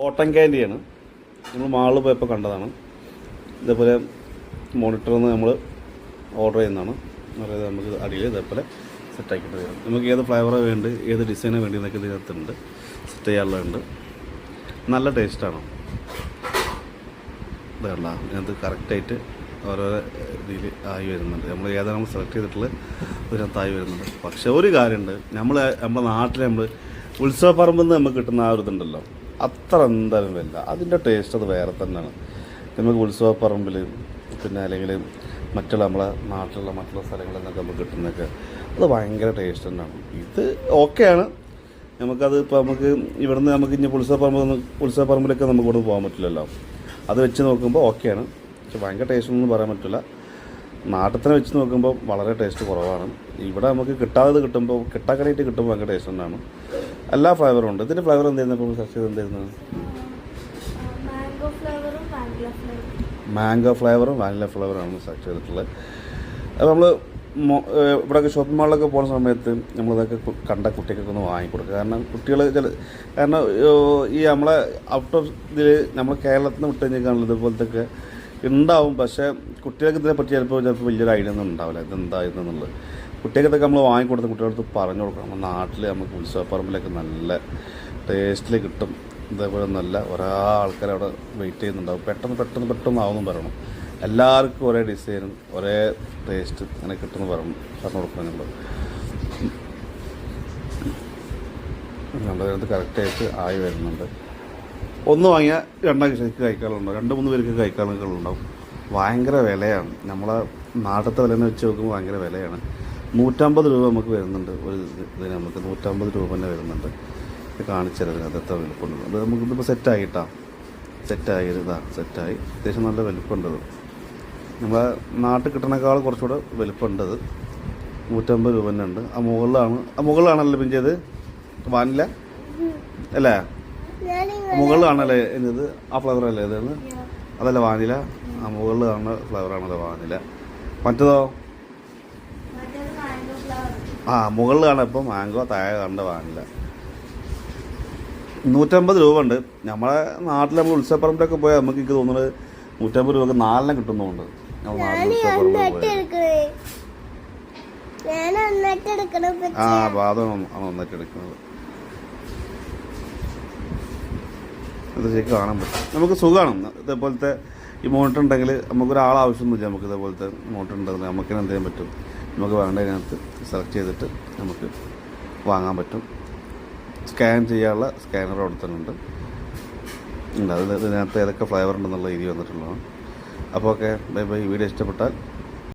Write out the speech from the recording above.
Cotton ക്യാൻഡിയാണ്. നമ്മൾ മാളിൽ പോയപ്പോൾ കണ്ടതാണ്. ഇതേപോലെ മോണിറ്ററിൽ നിന്ന് നമ്മൾ ഓർഡർ ചെയ്യുന്നതാണ്. അതായത് നമുക്ക് അടിയിൽ ഇതേപോലെ സെറ്റാക്കിയിട്ട് തരാം. നമുക്ക് ഏത് ഫ്ലേവറാണ് വേണ്ടത് ഏത് ഡിസൈനാണ് വേണ്ടി എന്നൊക്കെ ഇതിനകത്തുണ്ട്. സെറ്റ് ചെയ്യാനുള്ളതുണ്ട്. നല്ല ടേസ്റ്റാണ് ഇതല്ല ഇതിനകത്ത് കറക്റ്റായിട്ട് ഓരോരോ ഇതിൽ ആയി വരുന്നുണ്ട്. നമ്മൾ ഏതാണ് നമ്മൾ സെലക്ട് ചെയ്തിട്ടുള്ളത് ഇതിനകത്ത് ആയി വരുന്നുണ്ട്. പക്ഷേ ഒരു കാര്യമുണ്ട്. നമ്മൾ നമ്മുടെ നാട്ടിൽ നമ്മൾ ഉത്സവപ്പറമ്പിൽ നിന്ന് നമുക്ക് കിട്ടുന്ന ആ ഒരു ഇതുണ്ടല്ലോ. അത്ര എന്തായാലും വരില്ല. അതിന്റെ ടേസ്റ്റ് അത് വേറെ തന്നെയാണ്. നമുക്ക് ഉത്സവപ്പറമ്പിൽ പിന്നെ അല്ലെങ്കിൽ മറ്റുള്ള നമ്മളെ നാട്ടിലുള്ള മറ്റുള്ള സ്ഥലങ്ങളിൽ നിന്നൊക്കെ നമുക്ക് കിട്ടുന്നതൊക്കെ അത് ഭയങ്കര ടേസ്റ്റ് തന്നെയാണ്. ഇത് ഓക്കെയാണ് നമുക്കത് ഇപ്പോൾ നമുക്ക് ഇവിടുന്ന് നമുക്ക് ഇനി ഉത്സവപ്പറമ്പ് ഉത്സവപ്പറമ്പിലൊക്കെ നമുക്ക് ഇവിടെ പോകാൻ പറ്റില്ലല്ലോ. അത് വെച്ച് നോക്കുമ്പോൾ ഓക്കെയാണ് പക്ഷെ ഭയങ്കര ടേസ്റ്റ് ഒന്നും പറയാൻ പറ്റില്ല നാട്ടിൽ വെച്ച് നോക്കുമ്പോൾ വളരെ ടേസ്റ്റ് കുറവാണ്. ഇവിടെ നമുക്ക് കിട്ടാതെ കിട്ടുമ്പോൾ കിട്ടാക്കടയിട്ട് കിട്ടുമ്പോൾ ഭയങ്കര ടേസ്റ്റ് ഉണ്ടാണ് എല്ലാ ഫ്ലേവറും ഉണ്ട്. ഇതിന്റെ ഫ്ലേവർ എന്തായിരുന്നു? ചെയ്ത് എന്തായിരുന്നു? മാംഗോ ഫ്ലേവറും വാനില ഫ്ലേവറാണ് സെർച്ച് ചെയ്തിട്ടുള്ളത്. അപ്പോൾ നമ്മൾ ഇവിടെയൊക്കെ ഷോപ്പിംഗ് മാളിലൊക്കെ പോകുന്ന സമയത്ത് നമ്മളിതൊക്കെ കണ്ട കുട്ടികൾക്കൊക്കെ ഒന്ന് വാങ്ങിക്കൊടുക്കുക കാരണം കുട്ടികൾ ചില കാരണം ഈ നമ്മളെ ഔട്ട് ഓഫ് ഇതിൽ നമ്മൾ കേരളത്തിൽ നിന്ന് വിട്ട് കഴിഞ്ഞാൽ ഇതുപോലത്തെ ഉണ്ടാവും. പക്ഷേ കുട്ടികൾക്ക് ഇതിനെ പറ്റി ചിലപ്പോൾ ചിലപ്പോൾ വലിയൊരു ഐഡിയ ഒന്നും ഉണ്ടാവില്ല. ഇതെന്തായിരുന്നു എന്നുള്ളത്. കുട്ടികൾക്കൊക്കെ നമ്മൾ വാങ്ങിക്കൊടുത്ത് കുട്ടികളടുത്ത് പറഞ്ഞു കൊടുക്കണം. നമ്മുടെ നാട്ടിൽ നമുക്ക് ഉത്സവപ്പറമ്പിലൊക്കെ നല്ല ടേസ്റ്റിൽ കിട്ടും. ഇതേപോലെ നല്ല ഒരാ ആൾക്കാർ അവിടെ വെയിറ്റ് ചെയ്യുന്നുണ്ടാവും. പെട്ടെന്ന് പെട്ടെന്ന് പെട്ടെന്ന് ആവുന്നു പറയണം. എല്ലാവർക്കും ഒരേ ഡിസൈനും ഒരേ ടേസ്റ്റ് അങ്ങനെ കിട്ടുമെന്ന് പറയണം. പറഞ്ഞു കൊടുക്കണം നമ്മൾ നമ്മളതിനകത്ത് കറക്റ്റായിട്ട് ആയി വരുന്നുണ്ട്. ഒന്ന് വാങ്ങിയാൽ രണ്ടാം ശരിക്ക് കഴിക്കാറുണ്ടാവും രണ്ട് മൂന്ന് പേർക്ക് കഴിക്കാറുണ്ടാവും ഭയങ്കര വിലയാണ്. നമ്മളെ നാട്ടിലത്തെ വില വെച്ച് നോക്കുമ്പോൾ ഭയങ്കര വിലയാണ്. നൂറ്റമ്പത് രൂപ നമുക്ക് വരുന്നുണ്ട്. ഒരു ഇതിന് നമുക്ക് നൂറ്റമ്പത് രൂപ തന്നെ വരുന്നുണ്ട്. കാണിച്ചത് അതിനകത്ത് എത്ര വലുപ്പമുണ്ട്. അത് നമുക്ക് ഇതിപ്പോൾ സെറ്റായിട്ടാ സെറ്റായി ഇതാ സെറ്റായി അത്യാവശ്യം നല്ല വലുപ്പമുണ്ടത് നമ്മളെ നാട്ടിൽ കിട്ടണേക്കാൾ കുറച്ചുകൂടെ വലുപ്പമുണ്ടത് നൂറ്റമ്പത് രൂപ തന്നെ ഉണ്ട്. ആ മുകളിലാണ് ആ മുകളിലാണല്ലോ പിന്നെ ചെയ്ത് വാനില? അല്ലേ? മുകളിലാണല്ലേ ഇത് ആ ഫ്ലവർ അല്ലേ ഇതാണ് അതല്ല വാനില. ആ മുകളിൽ കാണുന്ന ഫ്ലവറാണല്ലോ വാനില. മറ്റേതോ? ഫ്ലേവർ ആ മുകളിൽ കാണാൻ ഇപ്പം മാംഗോ താഴെ കാണേണ്ട വാനില. നൂറ്റമ്പത് രൂപ ഉണ്ട് നമ്മളെ നാട്ടിൽ നമ്മൾ ഉത്സവപ്പറമ്പിലൊക്കെ പോയാൽ നമുക്ക് എനിക്ക് തോന്നുന്നത് നൂറ്റമ്പത് രൂപക്ക് നാലിനെ കിട്ടുന്നുണ്ട്. ആ പാദം ആണ് ഒന്നിട്ട് ഇത് ശരിക്കും കാണാൻ പറ്റും. നമുക്ക് സുഖമാണ്. ഇതേപോലത്തെ ഈ മോട്ടർ ഉണ്ടെങ്കിൽ നമുക്കൊരാൾ ആവശ്യമൊന്നുമില്ല നമുക്ക് ഇതേപോലത്തെ മോട്ടർ ഉണ്ടെങ്കിൽ. നമുക്ക് എന്ത് ചെയ്യാൻ പറ്റും? നമുക്ക് വേണ്ടതിനകത്ത് സെലക്ട് ചെയ്തിട്ട് നമുക്ക് വാങ്ങാൻ പറ്റും. സ്കാൻ ചെയ്യാനുള്ള സ്കാനർ അവിടെ തന്നെ ഉണ്ട്. ഉണ്ട്. അതിൽ ഇതിനകത്ത് ഏതൊക്കെ ഫ്ലേവർ ഉണ്ടെന്നുള്ള രീതി വന്നിട്ടുള്ളതാണ്. അപ്പോൾ ഓക്കെ ബൈ ബൈ വീഡിയോ ഇഷ്ടപ്പെട്ടാൽ